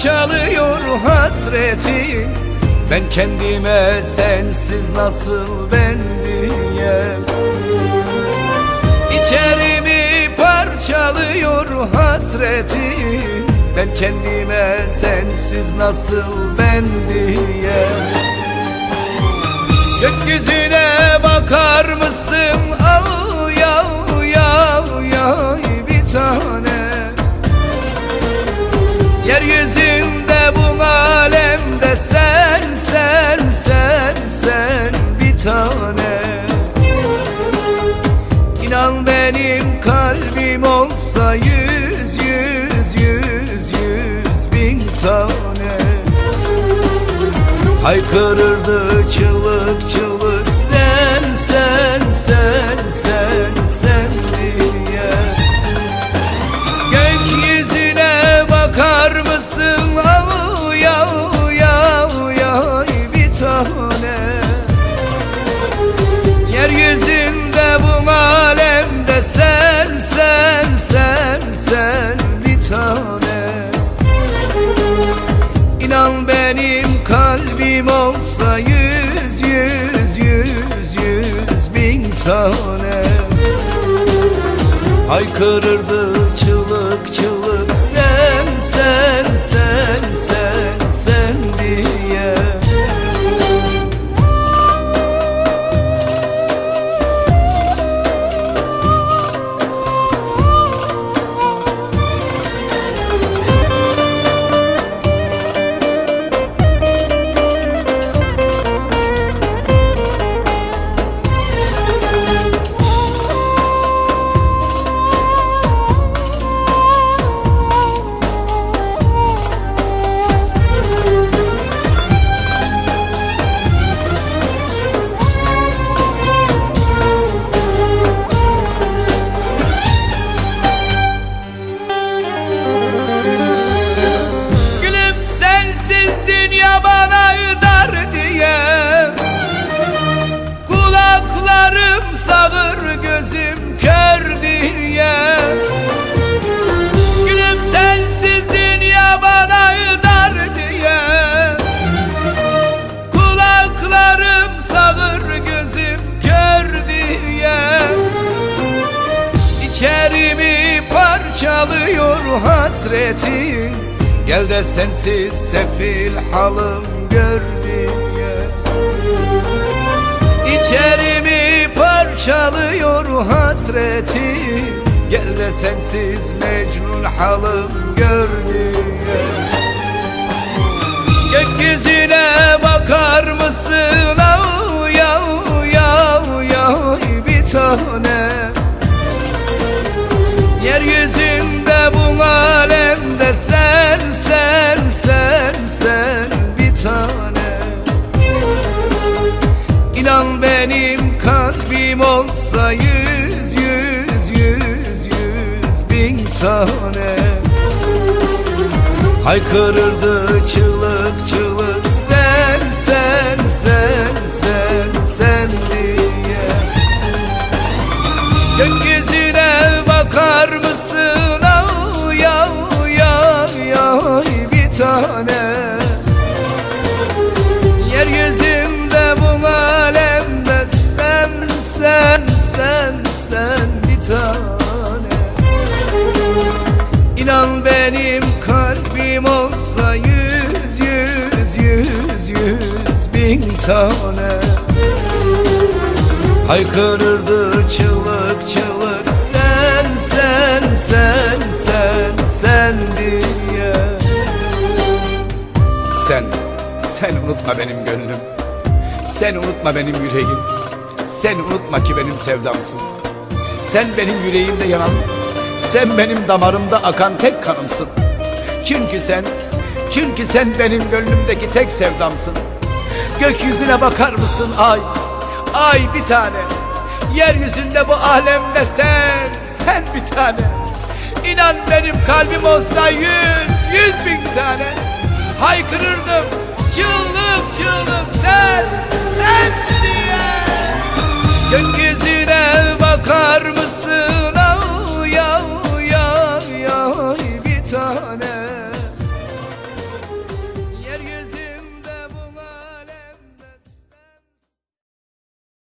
Parçalıyor hasretin Ben kendime sensiz nasıl ben diyem İçerimi parçalıyor hasretin Ben kendime sensiz nasıl ben diyem Gökyüzüne bakar mısın? Av yav yav bir tane. Yeryüzünde benim kalbim olsa yüz yüz yüz yüz bin tane. Haykırırdı çığlık çığlık tane. İnan benim kalbim olsa yüz yüz yüz yüz bin tane. Haykırırdı çığlık sen sen parçalıyor hasretin Gel de sensiz sefil halım gör diye İçerimi parçalıyor hasretin Gel de sensiz mecnun halım gör diye Gökyüzüne bakar mısın av yav yav yav bir tane Yeryüzünde bu alemde sen sen sen sen bir tane. İnan benim kalbim olsa yüz yüz yüz yüz bin tane. Haykırırdı çığlık çığlık bir tane İnan benim kalbim olsa yüz yüz yüz yüz bin tane Haykırırdı çığlık çığlık sen sen sen sen sen diye Sen, sen unutma benim gönlüm. Sen unutma benim yüreğim. Sen unutma ki benim sevdamsın. Sen benim yüreğimde yanan, sen benim damarımda akan tek kanımsın. Çünkü sen, çünkü sen benim gönlümdeki tek sevdamsın. Gökyüzüne bakar mısın ay, ay bir tane. Yeryüzünde bu alemde sen, sen bir tane. İnan benim kalbim olsa yüz, yüz bin tane. Haykırırdım çığlık çığlık sen, sen diye. Gökyüzüne çıkarma